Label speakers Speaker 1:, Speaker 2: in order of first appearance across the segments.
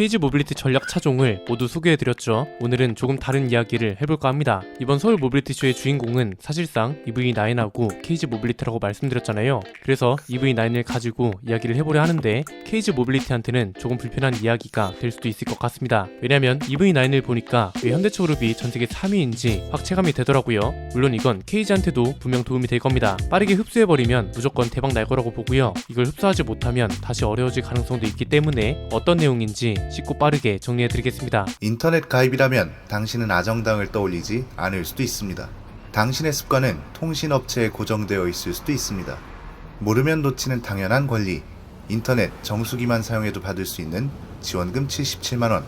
Speaker 1: KG 모빌리티 전략 차종을 모두 소개해드렸죠. 오늘은 조금 다른 이야기를 해볼까 합니다. 이번 서울 모빌리티 쇼의 주인공은 사실상 EV9하고 KG 모빌리티라고 말씀드렸잖아요. 그래서 EV9을 가지고 이야기를 해보려 하는데 KG 모빌리티한테는 조금 불편한 이야기가 될 수도 있을 것 같습니다. 왜냐면 EV9을 보니까 왜 현대차그룹이 전 세계 3위인지 확 체감이 되더라고요. 물론 이건 KG한테도 분명 도움이 될 겁니다. 빠르게 흡수해버리면 무조건 대박 날 거라고 보고요. 이걸 흡수하지 못하면 다시 어려워질 가능성도 있기 때문에 어떤 내용인지 쉽고 빠르게 정리해드리겠습니다.
Speaker 2: 인터넷 가입이라면 당신은 아정당을 떠올리지 않을 수도 있습니다. 당신의 습관은 통신업체에 고정되어 있을 수도 있습니다. 모르면 놓치는 당연한 권리. 인터넷 정수기만 사용해도 받을 수 있는 지원금 77만원.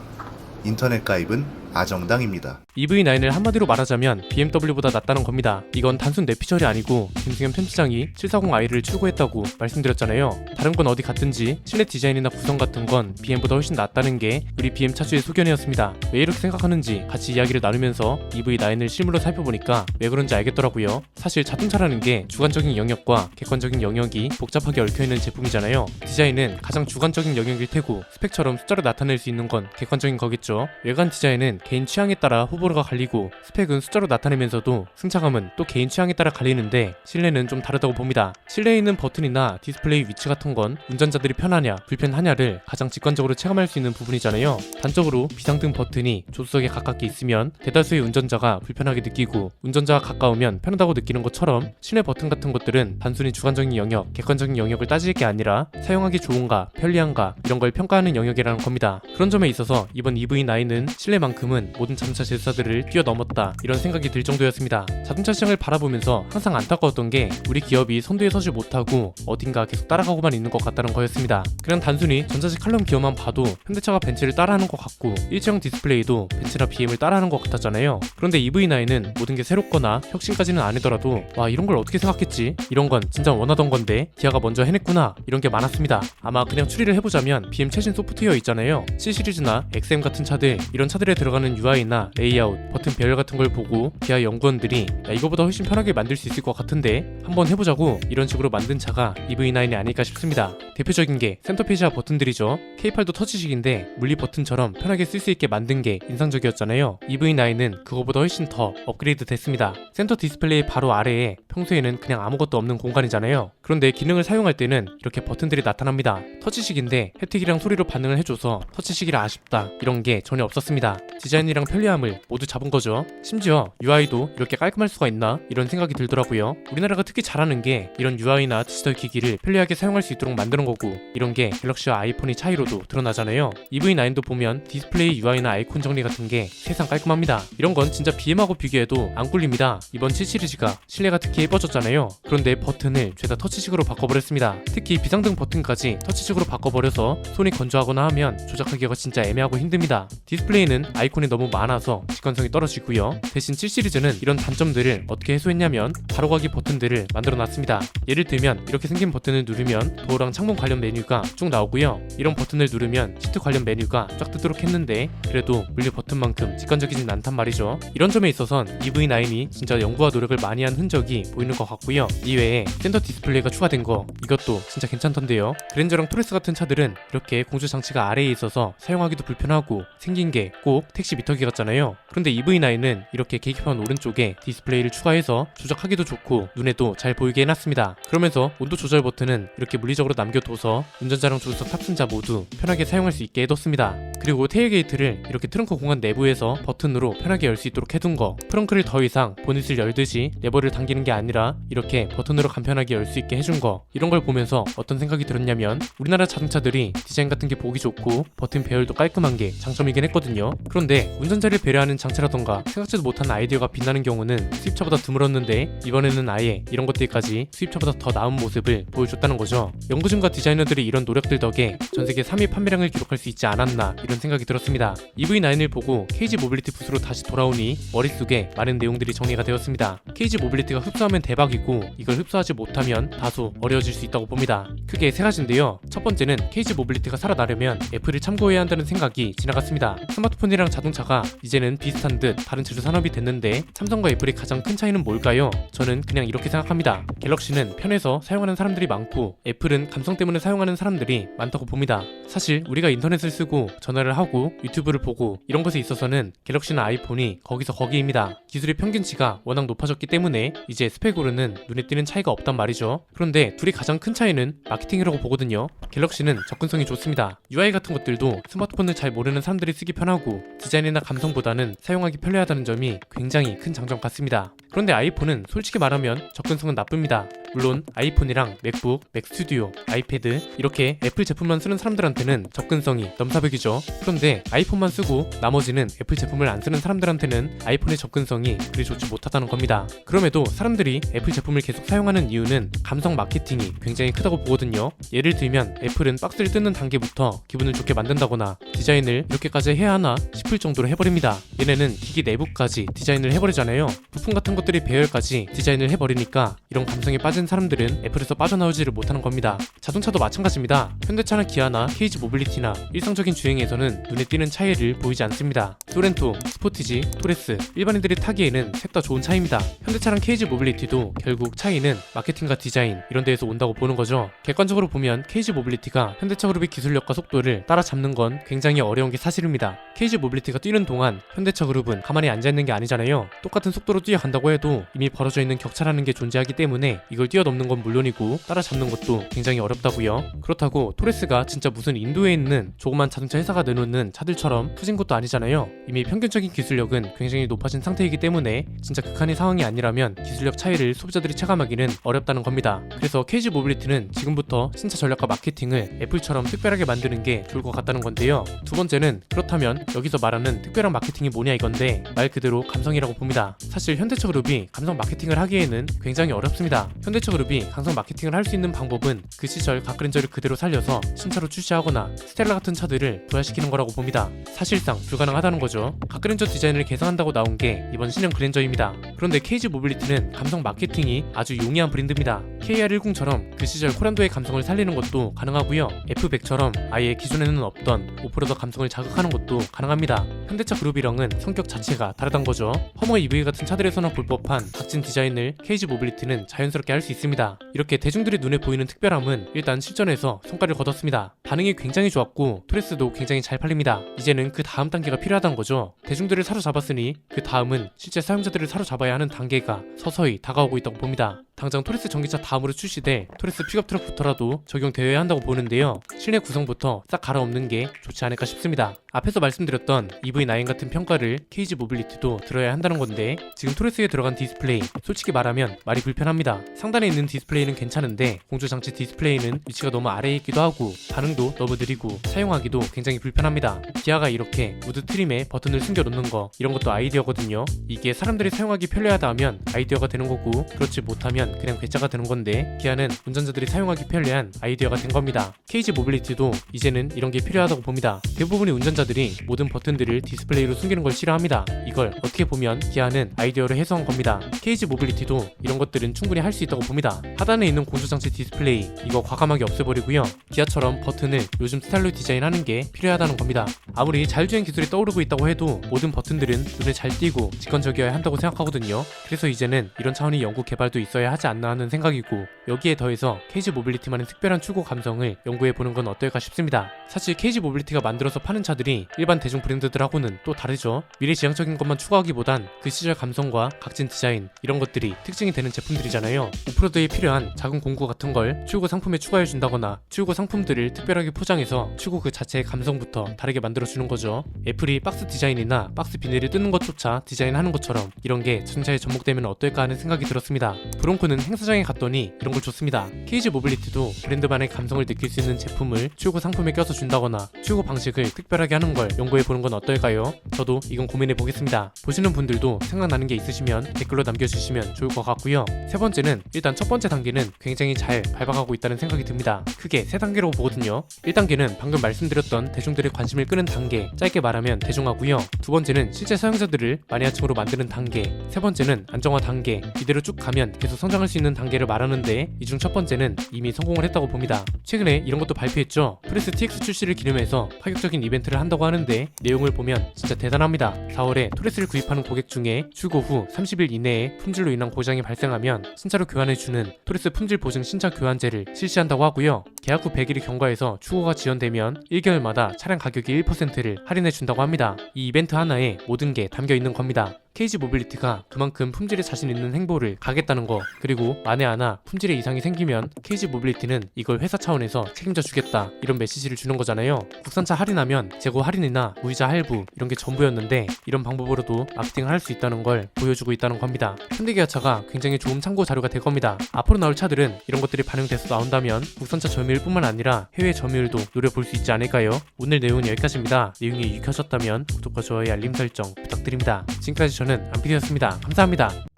Speaker 2: 인터넷 가입은 아정당입니다.
Speaker 1: EV9을 한마디로 말하자면 BMW보다 낫다는 겁니다. 이건 단순 뇌피셜이 아니고 김승현 편집장이 740i를 출고했다고 말씀드렸잖아요. 다른 건 어디 같든지 실내 디자인이나 구성 같은 건 BM보다 훨씬 낫다는 게 우리 BM 차주의 소견이었습니다. 왜 이렇게 생각하는지 같이 이야기를 나누면서 EV9을 실물로 살펴보니까 왜 그런지 알겠더라고요. 사실 자동차라는 게 주관적인 영역과 객관적인 영역이 복잡하게 얽혀있는 제품이잖아요. 디자인은 가장 주관적인 영역일 테고 스펙처럼 숫자로 나타낼 수 있는 건 객관적인 거겠죠. 외관 디자인은 개인 취향에 따라 호불호가 갈리고 스펙은 숫자로 나타내면서도 승차감은 또 개인 취향에 따라 갈리는데 실내는 좀 다르다고 봅니다. 실내에 있는 버튼이나 디스플레이 위치 같은 건 운전자들이 편하냐 불편하냐를 가장 직관적으로 체감할 수 있는 부분이잖아요. 단적으로 비상등 버튼이 조수석에 가깝게 있으면 대다수의 운전자가 불편하게 느끼고 운전자가 가까우면 편하다고 느끼는 것처럼 실내 버튼 같은 것들은 단순히 주관적인 영역, 객관적인 영역을 따질 게 아니라 사용하기 좋은가, 편리한가 이런 걸 평가하는 영역이라는 겁니다. 그런 점에 있어서 이번 EV9은 실내만큼은 모든 자동차 제조사들을 뛰어넘었다 이런 생각이 들 정도였습니다. 자동차 시장을 바라보면서 항상 안타까웠던 게 우리 기업이 선두에 서지 못하고 어딘가 계속 따라가고만 있는 것 같다는 거였습니다. 그냥 단순히 전자식 칼럼 기어만 봐도 현대차가 벤츠를 따라하는 것 같고 일체형 디스플레이도 벤츠나 BM을 따라하는 것 같았잖아요. 그런데 EV9은 모든 게 새롭거나 혁신까지는 아니더라도 와 이런 걸 어떻게 생각했지? 이런 건 진짜 원하던 건데 기아가 먼저 해냈구나 이런 게 많았습니다. 아마 그냥 추리를 해보자면 BM 최신 소프트웨어 있잖아요. C 시리즈나 XM 같은 차들 이런 차들에 들어가는 UI나 레이아웃, 버튼 배열 같은 걸 보고 기아 연구원들이 야 이거보다 훨씬 편하게 만들 수 있을 것 같은데 한번 해보자고 이런 식으로 만든 차가 EV9이 아닐까 싶습니다. 대표적인 게 센터페이지와 버튼들이죠. K8도 터치식인데 물리 버튼처럼 편하게 쓸 수 있게 만든 게 인상적이었잖아요. EV9은 그거보다 훨씬 더 업그레이드 됐습니다. 센터 디스플레이 바로 아래에 평소에는 그냥 아무것도 없는 공간이잖아요. 그런데 기능을 사용할 때는 이렇게 버튼들이 나타납니다. 터치식인데 혜택이랑 소리로 반응을 해줘서 터치식이라 아쉽다 이런 게 전혀 없었습니다. 디자인이랑 편리함을 모두 잡은 거죠. 심지어 UI도 이렇게 깔끔할 수가 있나 이런 생각이 들더라고요. 우리나라가 특히 잘하는 게 이런 UI나 디지털 기기를 편리하게 사용할 수 있도록 만드는 거고 이런 게 갤럭시와 아이폰이 차이로도 드러나잖아요. EV9도 보면 디스플레이 UI나 아이콘 정리 같은 게 세상 깔끔합니다. 이런 건 진짜 BM하고 비교해도 안 꿀립니다. 이번 7 시리즈가 실내가 특히 예뻐졌잖아요. 그런데 버튼을 죄다 터치식으로 바꿔버렸습니다. 특히 비상등 버튼까지 터치식으로 바꿔버려서 손이 건조하거나 하면 조작하기가 진짜 애매하고 힘듭니다. 디스플레이는 아이콘이 너무 많아서 직관성이 떨어지고요. 대신 7 시리즈는 이런 단점들을 어떻게 해소했냐면 바로가기 버튼들을 만들어 놨습니다. 예를 들면 이렇게 생긴 버튼을 누르면 도어랑 창문 관련 메뉴가 쭉 나오고요. 이런 버튼을 누르면 시트 관련 메뉴가 쫙 뜨도록 했는데 그래도 물리 버튼만큼 직관적이진 않단 말이죠. 이런 점에 있어선 EV9이 진짜 연구와 노력을 많이 한 흔적이 보이는 것 같고요. 이외에 센터 디스플레이가 추가된 거 이것도 진짜 괜찮던데요. 그랜저랑 토레스 같은 차들은 이렇게 공조 장치가 아래에 있어서 사용하기도 불편하고 생긴 게 꼭 택시 미터기 같잖아요. 그런데 EV9은 이렇게 계기판 오른쪽에 디스플레이를 추가해서 조작하기도 좋고 눈에도 잘 보이게 해놨습니다. 그러면서 온도 조절 버튼은 이렇게 물리적으로 남겨 둬서 운전자랑 조수석 탑승자 모두 편하게 사용할 수 있게 해뒀습니다. 그리고 테일 게이트를 이렇게 트렁크 공간 내부에서 버튼으로 편하게 열 수 있도록 해둔 거. 트렁크를 더 이상 보닛을 열듯이 레버를 당기는 게 아니라 이렇게 버튼으로 간편하게 열 수 있게 해준 거. 이런 걸 보면서 어떤 생각이 들었냐면 우리나라 자동차들이 디자인 같은 게 보기 좋고 버튼 배열도 깔끔한 게 장점이긴 했거든요. 그런데 운전자를 배려하는 장치라던가 생각지도 못한 아이디어가 빛나는 경우는 수입차보다 드물었는데 이번에는 아예 이런 것들까지 수입차보다 더 나은 모습을 보여줬다는 거죠. 연구진과 디자이너들이 이런 노력들 덕에 전 세계 3위 판매량을 기록할 수 있지 않았나 이런 생각이 들었습니다 EV9을 보고 KG 모빌리티 부스로 다시 돌아오니 머릿속에 많은 내용들이 정리가 되었습니다. KG 모빌리티가 흡수하면 대박이고 이걸 흡수하지 못하면 다소 어려워질 수 있다고 봅니다. 크게 세 가지인데요. 첫 번째는 KG 모빌리티가 살아나려면 애플을 참고해야 한다는 생각이 지나갔습니다. 스마트폰이랑 자동차 자동차가 이제는 비슷한 듯 다른 제조 산업이 됐는데 삼성과 애플의 가장 큰 차이는 뭘까요? 저는 그냥 이렇게 생각합니다. 갤럭시는 편해서 사용하는 사람들이 많고 애플은 감성 때문에 사용하는 사람들이 많다고 봅니다. 사실 우리가 인터넷을 쓰고 전화를 하고 유튜브를 보고 이런 것에 있어서는 갤럭시나 아이폰이 거기서 거기입니다. 기술의 평균치가 워낙 높아졌기 때문에 이제 스펙으로는 눈에 띄는 차이가 없단 말이죠. 그런데 둘이 가장 큰 차이는 마케팅이라고 보거든요. 갤럭시는 접근성이 좋습니다. UI 같은 것들도 스마트폰을 잘 모르는 사람들이 쓰기 편하고 디자인이나 감성보다는 사용하기 편리하다는 점이 굉장히 큰 장점 같습니다. 그런데 아이폰은 솔직히 말하면 접근성은 나쁩니다. 물론 아이폰이랑 맥북, 맥스튜디오, 아이패드 이렇게 애플 제품만 쓰는 사람들한테는 접근성이 넘사벽이죠. 그런데 아이폰만 쓰고 나머지는 애플 제품을 안 쓰는 사람들한테는 아이폰의 접근성이 그리 좋지 못하다는 겁니다. 그럼에도 사람들이 애플 제품을 계속 사용하는 이유는 감성 마케팅이 굉장히 크다고 보거든요. 예를 들면 애플은 박스를 뜯는 단계부터 기분을 좋게 만든다거나 디자인을 이렇게까지 해야 하나 싶을 정도로 해버립니다. 얘네는 기기 내부까지 디자인을 해버리잖아요. 부품 같은 것들이 배열까지 디자인을 해버리니까 이런 감성에 빠진 사람들은 애플에서 빠져나오지를 못하는 겁니다. 자동차도 마찬가지입니다. 현대차나 기아나 케이지 모빌리티나 일상적인 주행에서는 눈에 띄는 차이를 보이지 않습니다. 소렌토, 스포티지, 토레스 일반인들이 타기에는 셋 다 좋은 차이입니다. 현대차랑 케이지 모빌리티도 결국 차이는 마케팅과 디자인 이런 데에서 온다고 보는 거죠. 객관적으로 보면 케이지 모빌리티가 현대차 그룹의 기술력과 속도를 따라잡는 건 굉장히 어려운 게 사실입니다. 케이지 모빌리티가 뛰는 동안 현대차 그룹은 가만히 앉아 있는 게 아니잖아요. 똑같은 속도로 뛰어간다고 해도 이미 벌어져 있는 격차라는 게 존재하기 때문에 이걸 뛰어넘는 건 물론이고 따라잡는 것도 굉장히 어렵다고요. 그렇다고 토레스가 진짜 무슨 인도에 있는 조그만 자동차 회사가 내놓는 차들처럼 크진 것도 아니잖아요. 이미 평균적인 기술력은 굉장히 높아진 상태이기 때문에 진짜 극한의 상황이 아니라면 기술력 차이를 소비자들이 체감하기는 어렵다는 겁니다. 그래서 케이지 모빌리티는 지금부터 신차 전략과 마케팅을 애플처럼 특별하게 만드는 게 좋을 것 같다는 건데요. 두 번째는 그렇다면 여기서 말하는 특별한 마케팅이 뭐냐 이건데 말 그대로 감성이라고 봅니다. 사실 현대차 그룹이 감성 마케팅을 하기에는 굉장히 어렵 습니다. 현대차 그룹이 감성 마케팅을 할 수 있는 방법은 그 시절 각그랜저를 그대로 살려서 신차로 출시하거나 스텔라 같은 차들을 부활시키는 거라고 봅니다. 사실상 불가능하다는 거죠. 각그랜저 디자인을 개선한다고 나온 게 이번 신형 그랜저입니다. 그런데 케이지 모빌리티는 감성 마케팅이 아주 용이한 브랜드입니다. KR10처럼 그 시절 코란도의 감성을 살리는 것도 가능하고요. F100처럼 아예 기존에는 없던 오프로더 감성을 자극하는 것도 가능합니다. 현대차 그룹이랑은 성격 자체가 다르단 거죠. 허머 EV 같은 차들에서나 볼 법한 각진 디자인을 케이지 모빌리티는 자연스럽게 할 수 있습니다. 이렇게 대중들의 눈에 보이는 특별함은 일단 실전에서 성과를 거뒀습니다. 반응이 굉장히 좋았고 토레스도 굉장히 잘 팔립니다. 이제는 그 다음 단계가 필요하다는 거죠. 대중들을 사로잡았으니 그 다음은 실제 사용자들을 사로잡아야 하는 단계가 서서히 다가오고 있다고 봅니다. 당장 토레스 전기차 다음으로 출시될 토레스 픽업 트럭부터라도 적용되어야 한다고 보는데요. 실내 구성부터 싹 갈아엎는 게 좋지 않을까 싶습니다. 앞에서 말씀드렸던 EV9 같은 평가를 케이지 모빌리티도 들어야 한다는 건데 지금 토레스에 들어간 디스플레이 솔직히 말하면 말이 불편합니다. 상단에 있는 디스플레이는 괜찮은데 공조 장치 디스플레이는 위치가 너무 아래에 있기도 하고 반응도 너무 느리고 사용하기도 굉장히 불편합니다. 기아가 이렇게 무드 트림에 버튼을 숨겨 놓는 거 이런 것도 아이디어거든요. 이게 사람들이 사용하기 편리하다 하면 아이디어가 되는 거고 그렇지 못하면 그냥 괴짜가 되는 건데 기아는 운전자들이 사용하기 편리한 아이디어가 된 겁니다. 케이지 모빌리티도 이제는 이런 게 필요하다고 봅니다. 대부분의 운전자들이 모든 버튼들을 디스플레이로 숨기는 걸 싫어합니다. 이걸 어떻게 보면 기아는 아이디어로 해소한 겁니다. 케이지 모빌리티도 이런 것들은 충분히 할 수 있다고 봅니다. 하단에 있는 공조장치 디스플레이 이거 과감하게 없애버리고요. 기아처럼 버튼을 요즘 스타일로 디자인하는 게 필요하다는 겁니다. 아무리 자율주행 기술이 떠오르고 있다고 해도 모든 버튼들은 눈에 잘 띄고 직관적이어야 한다고 생각하거든요. 그래서 이제는 이런 차원의 연구 개발도 있어야 하지 않나 하는 생각이고 여기에 더해서 케이지 모빌리티만의 특별한 출고 감성을 연구해 보는 건 어떨까 싶습니다. 사실 케이지 모빌리티가 만들어서 파는 차들이 일반 대중 브랜드들하고는 또 다르죠. 미래지향적인 것만 추구하기보단 그 시절 감성과 각진 디자인 이런 것들이 특징이 되는 제품들이잖아요. 오프로드에 필요한 작은 공구 같은 걸 출고 상품에 추가해 준다거나 출고 상품들을 특별하게 포장해서 출고 그 자체의 감성부터 다르게 만들어 주는 거죠. 애플이 박스 디자인이나 박스 비닐을 뜯는 것조차 디자인하는 것처럼 이런 게 자동차에 접목되면 어떨까 하는 생각이 들었습니다. 브롱코는 행사장에 갔더니 이런 걸 줬습니다. 케이지 모빌리티도 브랜드만의 감성을 느낄 수 있는 제품을 출고 상품에 껴서 준다거나 출고 방식을 특별하게 하는 걸 연구해 보는 건 어떨까요? 저도 이건 고민해 보겠습니다. 보시는 분들도 생각나는 게 있으시면 댓글로 남겨주시면 좋을 것 같고요. 세 번째는 일단 첫 번째 단계는 굉장히 잘 밟아가고 있다는 생각이 듭니다. 크게 세 단계라고 보거든요. 1단계는 방금 말씀드렸던 대중들의 관심을 끄는 단계, 짧게 말하면 대중화고요. 두 번째는 실제 사용자들을 마니아층으로 만드는 단계, 세 번째는 안정화 단계. 이대로 쭉 가면 계속 성장할 수 있는 단계를 말하는데 이 중 첫 번째는 이미 성공을 했다고 봅니다. 최근에 이런 것도 발표했죠. 프레스 TX 출시를 기념해서 파격적인 이벤트를 한다고 하는데 내용을 보면 진짜 대단합니다. 4월에 토레스를 구입하는 고객 중에 출고 후 30일 이내에 품질로 인한 고장이 발생하면 신차로 교환해주는 토레스 품질 보증 신차 교환제를 실시한다고 하고요. 계약 후 100일이 경과해서 추고가 지연되면 1개월마다 차량 가격의 1%를 할인해 준다고 합니다. 이 이벤트 하나에 모든 게 담겨 있는 겁니다. 케이지 모빌리티가 그만큼 품질에 자신 있는 행보를 가겠다는 거 그리고 만에 하나 품질에 이상이 생기면 케이지 모빌리티는 이걸 회사 차원에서 책임져 주겠다 이런 메시지를 주는 거잖아요. 국산차 할인하면 재고 할인이나 무이자 할부 이런 게 전부였는데 이런 방법으로도 마케팅을 할 수 있다는 걸 보여주고 있다는 겁니다. 현대기아차가 굉장히 좋은 참고 자료가 될 겁니다. 앞으로 나올 차들은 이런 것들이 반영돼서 나온다면 국산차 점유율뿐만 아니라 해외 점유율도 노려볼 수 있지 않을까요? 오늘 내용은 여기까지입니다. 내용이 유익하셨다면 구독과 좋아요 알림 설정 부탁드립니다. 지금까지 저는 안피디였습니다. 감사합니다